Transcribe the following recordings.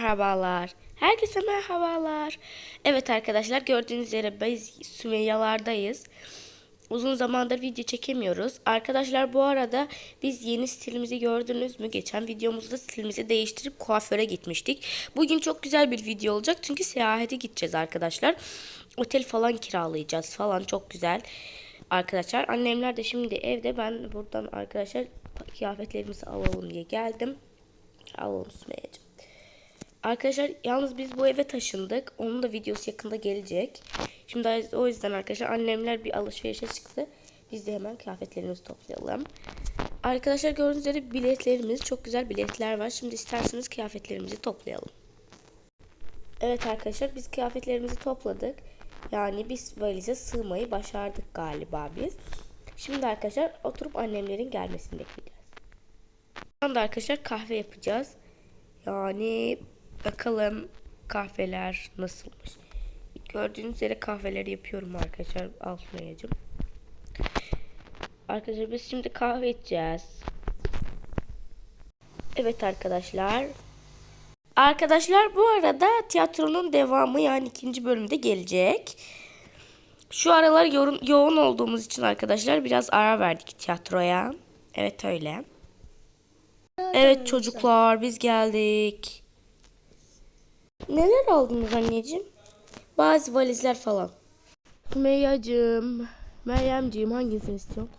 merhabalar. Herkese merhabalar. Evet arkadaşlar gördüğünüz üzere biz Sümeyyalardayız. Uzun zamandır video çekemiyoruz. Arkadaşlar bu arada biz yeni stilimizi gördünüz mü? Geçen videomuzda stilimizi değiştirip kuaföre gitmiştik. Bugün çok güzel bir video olacak. Çünkü seyahate gideceğiz arkadaşlar. Otel falan kiralayacağız falan çok güzel. Arkadaşlar annemler de şimdi evde. Ben buradan arkadaşlar kıyafetlerimizi alalım diye geldim. Alalım Sümeyye'cim. Arkadaşlar yalnız biz bu eve taşındık. Onun da videosu yakında gelecek. Şimdi o yüzden arkadaşlar annemler bir alışverişe çıktı. Biz de hemen kıyafetlerimizi toplayalım. Arkadaşlar gördüğünüz üzere biletlerimiz çok güzel biletler var. Şimdi isterseniz kıyafetlerimizi toplayalım. Evet arkadaşlar biz kıyafetlerimizi topladık. Yani biz valize sığmayı başardık galiba biz. Şimdi arkadaşlar oturup annemlerin gelmesini bekleyeceğiz. Şu anda arkadaşlar kahve yapacağız. Yani bakalım kahveler nasılmış. Gördüğünüz üzere kahveleri yapıyorum arkadaşlar. Al Sümeyye'cim. Arkadaşlar biz şimdi kahve içeceğiz. Evet arkadaşlar. Arkadaşlar bu arada tiyatronun devamı yani ikinci bölümde gelecek. Şu aralar yoğun, yoğun olduğumuz için arkadaşlar biraz ara verdik tiyatroya. Evet öyle. Evet çocuklar biz geldik. Neler aldınız anneciğim? Bazı valizler falan. Sümeyye'cim, Meryemciğim hangisini istiyorsun?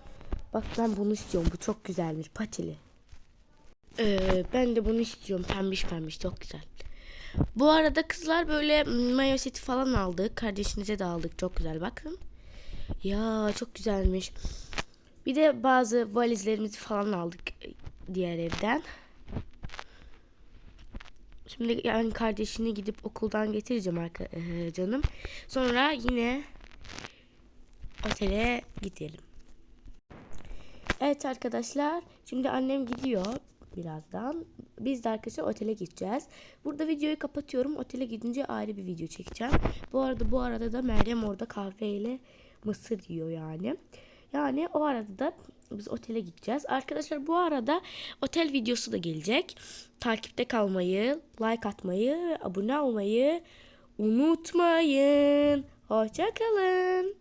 Bak ben bunu istiyorum. Bu çok güzelmiş. Patili. Ee, ben de bunu istiyorum. Pembiş pembiş. Çok güzel. Bu arada kızlar böyle mayo seti falan aldık. Kardeşinize de aldık. Çok güzel. Bakın. Ya çok güzelmiş. Bir de bazı valizlerimizi falan aldık diğer evden. Şimdi yani kardeşini gidip okuldan getireceğim arka, e, canım. Sonra yine otele gidelim. Evet arkadaşlar. Şimdi annem gidiyor birazdan. Biz de arkadaşlar otele gideceğiz. Burada videoyu kapatıyorum. Otele gidince ayrı bir video çekeceğim. Bu arada bu arada da Meryem orada kahveyle mısır yiyor yani. Yani o arada da biz otele gideceğiz. Arkadaşlar bu arada otel videosu da gelecek. Takipte kalmayı, like atmayı, abone olmayı unutmayın. Hoşçakalın.